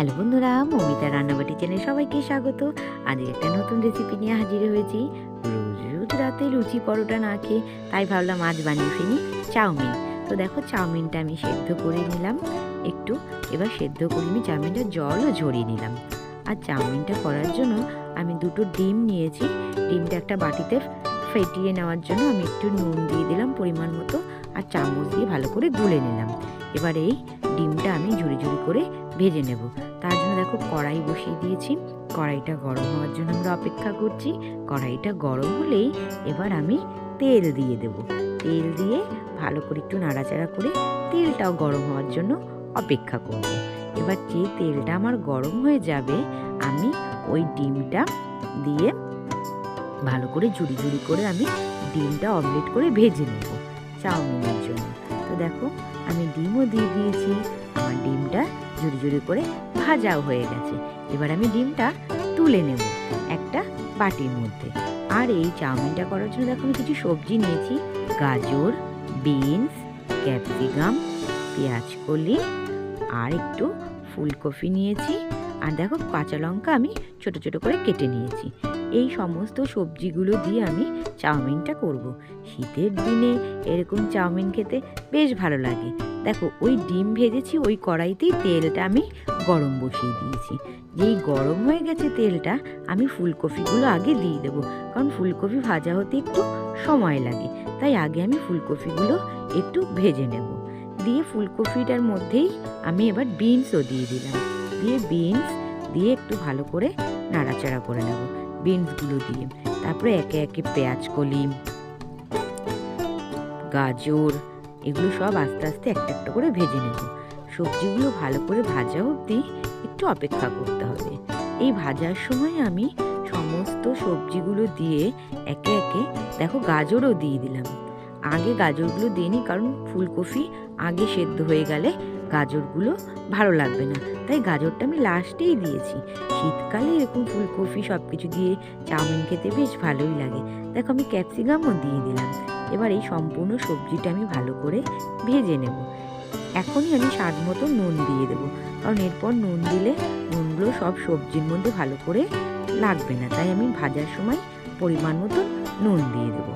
Hello বন্ধুরা, মমিতা রান্নাবাটি চ্যানেলে সবাইকে স্বাগত। আজ একটা নতুন রেসিপি নিয়ে হাজির হয়েছি। রোজ রোজ রাতে লুচি পরোটা না খেয়ে, তাই ভাবলাম আজ বানিয়ে ফেলি চাউমিন। তো দেখো চাউমিনটা আমি সেদ্ধ করে নিলাম। একটু এবার সেদ্ধ করে আমি চাউমিনটা জলও ঝরিয়ে নিলাম। আর চাউমিনটা করার জন্য আমি দুটো ডিম নিয়েছি। ডিমটা একটা বাটিতে ফেটিয়ে নেওয়ার জন্য আমি একটু নুন দিয়ে দিলাম পরিমাণ মতো আর চামচ দিয়ে ভালো করে গুলে নিলাম। এবার এই ডিমটা আমি ঝুড়ি ঝুড়ি করে ভেজে নেব। তার জন্য দেখো কড়াই বসিয়ে দিয়েছি। কড়াইটা গরম হওয়ার জন্য আমরা অপেক্ষা করছি। কড়াইটা গরম হলেই এবার আমি তেল দিয়ে দেব। তেল দিয়ে ভালো করে একটু নাড়াচাড়া করে তেলটাও গরম হওয়ার জন্য অপেক্ষা করব। এবার যে তেলটা আমার গরম হয়ে যাবে, আমি ওই ডিমটা দিয়ে ভালো করে ঝুড়ি ঝুড়ি করে আমি ডিমটা অমলেট করে ভেজে নেব চাউমিনের জন্য। তো দেখো আমি ডিমও দিয়ে দিয়েছি, আমার ডিমটা ঝুড়ি ঝুড়ি করে ভাজাও হয়ে গেছে। এবার আমি ডিমটা তুলে নেব একটা বাটির মধ্যে। আর এই চাউমিনটা করার জন্য দেখো আমি কিছু সবজি নিয়েছি। গাজর, বিনস, ক্যাপসিকাম পেঁয়াজ কলি আর একটু ফুলকপি নিয়েছি। আর দেখো কাঁচা লঙ্কা আমি ছোট ছোট করে কেটে নিয়েছি। এই সমস্ত সবজিগুলো দিয়ে আমি চাউমিনটা করব। শীতের দিনে এরকম চাউমিন খেতে বেশ ভালো লাগে। দেখো, ওই ডিম ভেজেছি, ওই কড়াইতেই তেলটা আমি গরম বসিয়ে দিয়েছি। যেই গরম হয়ে গেছে তেলটা, আমি ফুলকপিগুলো আগে দিয়ে দেবো, কারণ ফুলকপি ভাজা হতে একটু সময় লাগে। তাই আগে আমি ফুলকপিগুলো একটু ভেজে নেব। দিয়ে ফুলকপিটার মধ্যেই আমি এবার বিনসও দিয়ে দিলাম। দিয়ে বিনস দিয়ে একটু ভালো করে নাড়াচাড়া করে নেব বিনসগুলো দিয়ে। তারপরে একে একে পেঁয়াজ কলি গাজর এগুলো সব আস্তে আস্তে একটা একটা করে ভেজে নেব। সবজিগুলো ভালো করে ভাজা অবধি একটু অপেক্ষা করতে হবে। এই ভাজার সময় আমি সমস্ত সবজিগুলো দিয়ে একে একে, দেখো গাজরও দিয়ে দিলাম। আগে গাজরগুলো দিইনি কারণ ফুলকপি আগে সেদ্ধ হয়ে গেলে গাজরগুলো ভালো লাগবে না। তাই গাজরটা আমি লাস্টেই দিয়েছি। শীতকালে এরকম ফুলকপি সব কিছু দিয়ে চাউমিন খেতে বেশ ভালোই লাগে। দেখো আমি ক্যাপসিকামও দিয়ে দিলাম। এবার এই সম্পূর্ণ সবজিটা আমি ভালো করে ভেজে নেব। এখনই আমি স্বাদ মতো নুন দিয়ে দেবো। কারণ এরপর নুন দিলে নুনগুলো সব সবজির মধ্যে ভালো করে লাগবে না। তাই আমি ভাজার সময় পরিমাণ মতো নুন দিয়ে দেবো।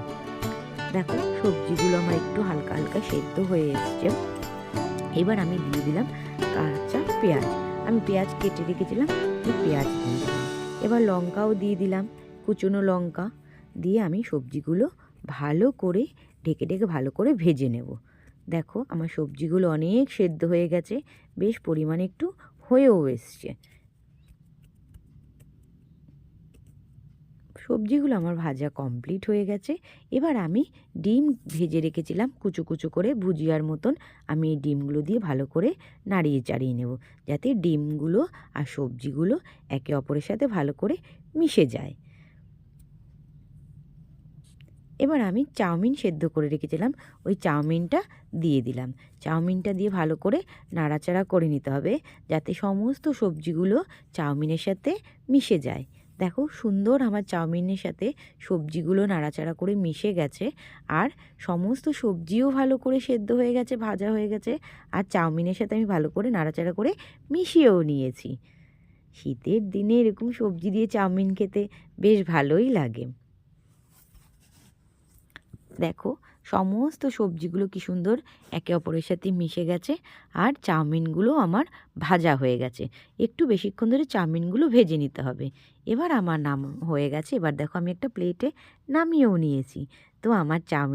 দেখো সবজিগুলো আমার একটু হালকা হালকা সেদ্ধ হয়ে এসছে। এবার আমি দিয়ে দিলাম কাঁচা পেঁয়াজ। আমি পেঁয়াজ কেটে রেখেছিলাম পেঁয়াজ দিয়ে দিলাম। এবার লঙ্কাও দিয়ে দিলাম, কুচনো লঙ্কা দিয়ে আমি সবজিগুলো ভালো করে, ঢেকে ঢেকে ভালো করে ভেজে নেব। দেখো, আমার সবজিগুলো অনেক সেদ্ধ হয়ে গেছে, বেশ পরিমাণে একটু হয়েও এসছে। সবজিগুলো আমার ভাজা কমপ্লিট হয়ে গেছে। এবার আমি ডিম ভেজে রেখেছিলাম কুচু কুচু করে ভুজিয়ার মতন। আমি এই ডিমগুলো দিয়ে ভালো করে নাড়িয়ে চাড়িয়ে নেব যাতে ডিমগুলো আর সবজিগুলো একে অপরের সাথে ভালো করে মিশে যায়। এবার আমি চাউমিন সেদ্ধ করে রেখেছিলাম। ওই চাউমিনটা দিয়ে দিলাম। চাউমিনটা দিয়ে ভালো করে নাড়াচাড়া করে নিতে হবে যাতে সমস্ত সবজিগুলো চাউমিনের সাথে মিশে যায়। দেখো সুন্দর আমার চাউমিনের সাথে সবজিগুলো নাড়াচাড়া করে মিশে গেছে। আর সমস্ত সবজিও ভালো করে সেদ্ধ হয়ে গেছে, ভাজা হয়ে গেছে। আর চাউমিনের সাথে আমি ভালো করে নাড়াচাড়া করে মিশিয়েও নিয়েছি। শীতের দিনে এরকম সবজি দিয়ে চাউমিন খেতে বেশ ভালোই লাগে। দেখো, সমস্ত সবজিগুলো কি সুন্দর একে অপরের সাথে মিশে গেছে আর চাউমিনগুলো আমার ভাজা হয়ে গেছে। একটু বেশিক্ষণ ধরে চাউমিনগুলো ভেজে নিতে হবে। এবার আমার নাম হয়ে গেছে। এবার দেখো আমি একটা প্লেটে নামিয়েও নিয়েছি। তো আমার চাউমিন